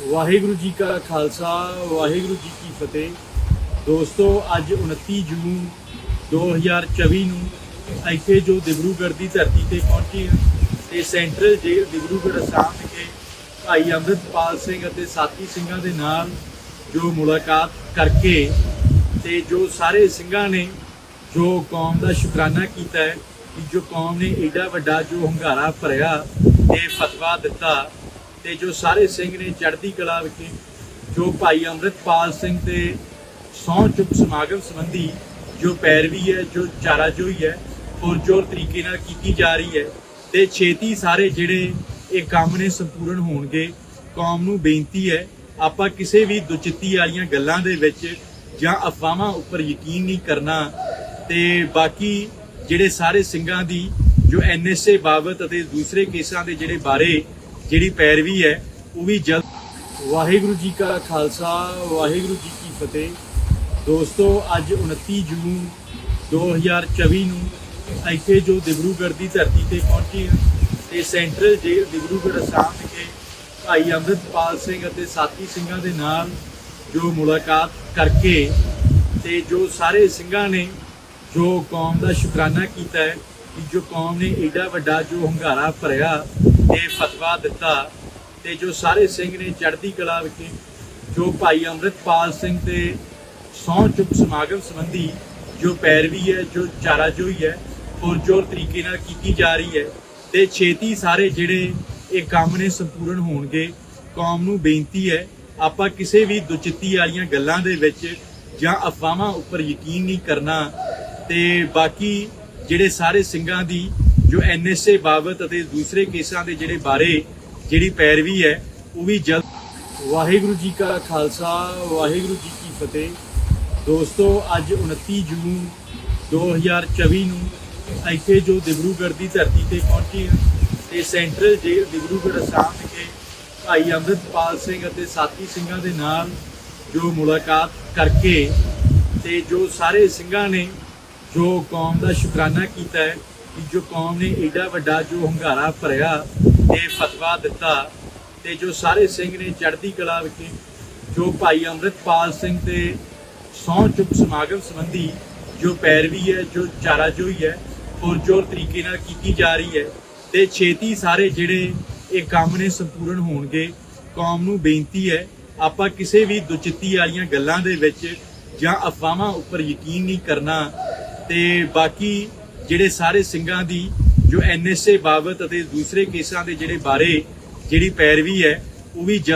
ਵਾਹਿਗੁਰੂ ਜੀ ਕਾ ਖਾਲਸਾ, ਵਾਹਿਗੁਰੂ ਜੀ ਕੀ ਫਤਿਹ। ਦੋਸਤੋ, ਅੱਜ 29 ਜੂਨ 2024 ਨੂੰ ਇੱਥੇ ਜੋ ਦਿਬਰੂਗੜ੍ਹ ਦੀ ਧਰਤੀ ਤੇ ਪਹੁੰਚੀ ਹੈ, ਤੇ ਸੈਂਟਰਲ ਜੇਲ੍ਹ ਦਿਬਰੂਗੜ੍ਹ ਅਸਾਮ ਵਿਖੇ ਭਾਈ ਅੰਮ੍ਰਿਤਪਾਲ ਸਿੰਘ ਅਤੇ ਸਾਥੀ ਸਿੰਘਾਂ ਦੇ ਨਾਲ ਜੋ ਮੁਲਾਕਾਤ ਕਰਕੇ ਤੇ ਜੋ ਸਾਰੇ ਸਿੰਘਾਂ ਨੇ ਜੋ ਕੌਮ ਦਾ ਸ਼ੁਕਰਾਨਾ ਕੀਤਾ ਹੈ ਕਿ ਜੋ ਕੌਮ ਨੇ ਏਡਾ ਵੱਡਾ ਜੋ ਹੰਗਾਰਾ ਭਰਿਆ ਤੇ ਫਤਵਾ ਦਿੱਤਾ ਤੇ ਜੋ ਸਾਰੇ ਸਿੰਘ ਨੇ ਚੜ੍ਹਦੀ ਕਲਾ ਵਿਖੇ, ਜੋ ਭਾਈ ਅੰਮ੍ਰਿਤਪਾਲ ਸਿੰਘ ਦੇ ਸਹੁੰ ਚੁੱਕ ਸਮਾਗਮ ਸੰਬੰਧੀ ਜੋ ਪੈਰਵੀ ਹੈ, ਜੋ ਚਾਰਾਜੋਈ ਹੈ, ਪੁਰਜੋਰ ਤਰੀਕੇ ਨਾਲ ਕੀਤੀ ਜਾ ਰਹੀ ਹੈ ਤੇ ਛੇਤੀ ਸਾਰੇ ਜਿਹੜੇ ਇਹ ਕੰਮ ਨੇ ਸੰਪੂਰਨ ਹੋਣਗੇ, ਕੌਮ ਨੂੰ ਬੇਨਤੀ ਹੈ, ਆਪਾਂ ਕਿਸੇ ਵੀ ਦੁਚਿੱਤੀ ਵਾਲੀਆਂ ਗੱਲਾਂ ਦੇ ਵਿੱਚ ਜਾਂ ਅਫਵਾਹਾਂ ਉੱਪਰ ਯਕੀਨ ਨਹੀਂ ਕਰਨਾ ਤੇ ਬਾਕੀ ਜਿਹੜੇ ਸਾਰੇ ਸਿੰਘਾਂ ਦੀ ਜੋ ਐਨਐਸਏ ਬਾਬਤ ਅਤੇ ਦੂਸਰੇ ਕੇਸਾਂ ਦੇ ਜਿਹੜੇ ਬਾਰੇ ਜਿਹੜੀ ਪੈਰਵੀ ਹੈ, ਉਹ ਵੀ ਜਲਦ ਵਾਹਿਗੁਰੂ ਜੀ ਕਾ ਖਾਲਸਾ, ਵਾਹਿਗੁਰੂ ਜੀ ਕੀ ਫਤਿਹ। ਦੋਸਤੋ, ਅੱਜ 29 ਜੂਨ 2024 ਨੂੰ ਇੱਥੇ ਜੋ ਦਿਬਰੂਗੜ੍ਹ ਦੀ ਧਰਤੀ ਤੇ ਪਹੁੰਚੀ ਹੈ, ਤੇ ਸੈਂਟਰਲ ਜੇਲ੍ਹ ਦਿਬਰੂਗੜ੍ਹ ਅਸਾਮ ਵਿਖੇ ਭਾਈ ਅੰਮ੍ਰਿਤਪਾਲ ਸਿੰਘ ਅਤੇ ਸਾਥੀ ਸਿੰਘਾਂ ਦੇ ਨਾਲ ਜੋ ਮੁਲਾਕਾਤ ਕਰਕੇ ਤੇ ਜੋ ਸਾਰੇ ਸਿੰਘਾਂ ਨੇ ਜੋ ਕੌਮ ਦਾ ਸ਼ੁਕਰਾਨਾ ਕੀਤਾ ਹੈ ਕਿ ਜੋ ਕੌਮ ਨੇ ਏਡਾ ਵੱਡਾ ਜੋ ਹੰਗਾਰਾ ਭਰਿਆ ਤੇ ਫਤਵਾ ਦਿੱਤਾ ਤੇ ਜੋ ਸਾਰੇ ਸਿੰਘ ਨੇ ਚੜ੍ਹਦੀ ਕਲਾ ਵਿਖੇ, ਜੋ ਭਾਈ ਅੰਮ੍ਰਿਤਪਾਲ ਸਿੰਘ ਦੇ ਸਹੁੰ ਚੁੱਕ ਸਮਾਗਮ ਸੰਬੰਧੀ ਜੋ ਪੈਰਵੀ ਹੈ, ਜੋ ਚਾਰਾਜੋਈ ਹੈ, ਪੁਰਜੋਰ ਤਰੀਕੇ ਨਾਲ ਕੀਤੀ ਜਾ ਰਹੀ ਹੈ ਤੇ ਛੇਤੀ ਸਾਰੇ ਜਿਹੜੇ ਇਹ ਕੰਮ ਨੇ ਸੰਪੂਰਨ ਹੋਣਗੇ, ਕੌਮ ਨੂੰ ਬੇਨਤੀ ਹੈ, ਆਪਾਂ ਕਿਸੇ ਵੀ ਦੁਚਿੱਤੀ ਵਾਲੀਆਂ ਗੱਲਾਂ ਦੇ ਵਿੱਚ ਜਾਂ ਅਫਵਾਹਾਂ ਉੱਪਰ ਯਕੀਨ ਨਹੀਂ ਕਰਨਾ ਤੇ ਬਾਕੀ ਜਿਹੜੇ ਸਾਰੇ ਸਿੰਘਾਂ ਦੀ ਜੋ ਐਨਐਸਏ ਬਾਬਤ ਅਤੇ ਦੂਸਰੇ ਕੇਸਾਂ ਦੇ ਜਿਹੜੇ ਬਾਰੇ ਜਿਹੜੀ ਪੈਰਵੀ ਹੈ, ਉਹ ਵੀ ਜਲਦ ਵਾਹਿਗੁਰੂ ਜੀ ਕਾ ਖਾਲਸਾ, ਵਾਹਿਗੁਰੂ ਜੀ ਕੀ ਫਤਿਹ। ਦੋਸਤੋ, ਅੱਜ 29 ਜੂਨ 2024 ਨੂੰ ਇੱਥੇ ਜੋ ਦਿਬਰੂਗੜ੍ਹ ਦੀ ਧਰਤੀ ਤੇ ਪਹੁੰਚੀ ਹਾਂ, ਤੇ ਸੈਂਟਰਲ ਜੇਲ੍ਹ ਦਿਬਰੂਗੜ੍ਹ ਅਸਾਮ ਵਿਖੇ ਭਾਈ ਅੰਮ੍ਰਿਤਪਾਲ ਸਿੰਘ ਅਤੇ ਸਾਥੀ ਸਿੰਘਾਂ ਦੇ ਨਾਲ ਜੋ ਮੁਲਾਕਾਤ ਕਰਕੇ ਤੇ ਜੋ ਸਾਰੇ ਸਿੰਘਾਂ ਨੇ ਜੋ ਕੌਮ ਦਾ ਸ਼ੁਕਰਾਨਾ ਕੀਤਾ ਹੈ ਕਿ ਜੋ ਕੌਮ ਨੇ ਏਡਾ ਵੱਡਾ ਜੋ ਹੰਗਾਰਾ ਭਰਿਆ ਤੇ ਫਤਵਾ ਦਿੱਤਾ ਤੇ ਜੋ ਸਾਰੇ ਸਿੰਘ ਨੇ ਚੜ੍ਹਦੀ ਕਲਾ ਵਿਖੇ, ਜੋ ਭਾਈ ਅੰਮ੍ਰਿਤਪਾਲ ਸਿੰਘ ਦੇ ਸਹੁੰ ਚੁੱਕ ਸਮਾਗਮ ਸੰਬੰਧੀ ਜੋ ਪੈਰਵੀ ਹੈ, ਜੋ ਚਾਰਾਜੋਈ ਹੈ, ਪੁਰਜੋਰ ਤਰੀਕੇ ਨਾਲ ਕੀਤੀ ਜਾ ਰਹੀ ਹੈ ਤੇ ਛੇਤੀ ਸਾਰੇ ਜਿਹੜੇ ਇਹ ਕੰਮ ਨੇ ਸੰਪੂਰਨ ਹੋਣਗੇ। ਕੌਮ ਨੂੰ ਬੇਨਤੀ ਹੈ, ਆਪਾਂ ਕਿਸੇ ਵੀ ਦੁਚਿੱਤੀ ਵਾਲੀਆਂ ਗੱਲਾਂ ਦੇ ਵਿੱਚ ਜਾਂ ਅਫਵਾਹਾਂ ਉੱਪਰ ਯਕੀਨ ਨਹੀਂ ਕਰਨਾ ਤੇ ਬਾਕੀ ਜਿਹੜੇ ਸਾਰੇ ਸਿੰਘਾਂ ਦੀ ਜੋ ਐਨਐਸਏ ਬਾਬਤ ਅਤੇ ਦੂਸਰੇ ਕੇਸਾਂ ਦੇ ਜਿਹੜੇ ਬਾਰੇ ਜਿਹੜੀ ਪੈਰਵੀ ਹੈ, ਉਹ ਵੀ ਜਲਦ